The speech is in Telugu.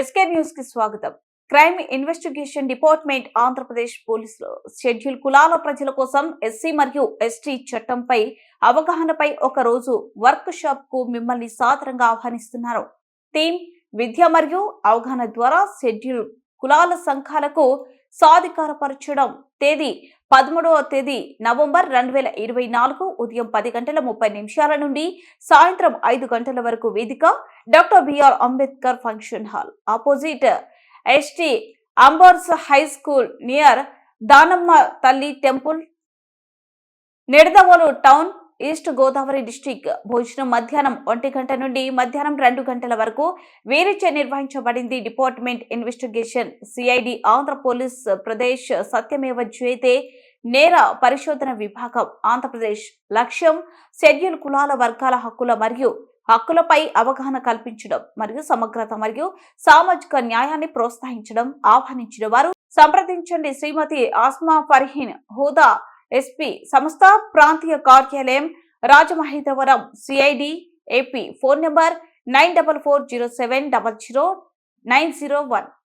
ఎస్కే న్యూస్కి స్వాగతం. క్రైమ్ ఇన్వెస్టిగేషన్ డిపార్ట్మెంట్ ఆంధ్రప్రదేశ్ పోలీసులు షెడ్యూల్ కులాల ప్రజల కోసం ఎస్సీ మరియు ఎస్టీ చట్టంపై అవగాహనపై ఒక రోజు వర్క్ షాప్కు మిమ్మల్ని సాదరంగా ఆహ్వానిస్తున్నారు. థీమ్ విద్య మరియు అవగాహన ద్వారా షెడ్యూల్ కులాల సంఘాలకు సాధికారపరచడం తేదీ పదమూడవ తేదీ నవంబర్ రెండు వేల ఇరవై నాలుగు ఉదయం పది గంటల ముప్పై నిమిషాల నుండి సాయంత్రం ఐదు గంటల వరకు వేదిక doctor B R Ambedkar function hall. Opposite ST అంబర్స్ high school near Danamma తల్లి temple Nidadavolu town east Godavari district భోజనం మధ్యాహ్నం ఒంటి గంట నుండి మధ్యాహ్నం రెండు గంటల వరకు వీరిచే నిర్వహించబడింది department investigation. CID Andhra police Pradesh సత్యమేవ జయతే నేర పరిశోధన విభాగం. ఆంధ్రప్రదేశ్ లక్ష్యం షెడ్యూల్ కులాల వర్గాల హక్కుల మరియు హక్కులపై అవగాహన కల్పించడం మరియు సమగ్రత మరియు సామాజిక న్యాయాన్ని ప్రోత్సహించడం ఆహ్వానించిన వారు. సంప్రదించండి. శ్రీమతి ఆస్మా ఫర్హీన్ హోదా ఎస్పీ సంస్థ ప్రాంతీయ కార్యాలయం Rajamahendravaram CID AP. Phone number nine double four zero seven double zero nine zero one.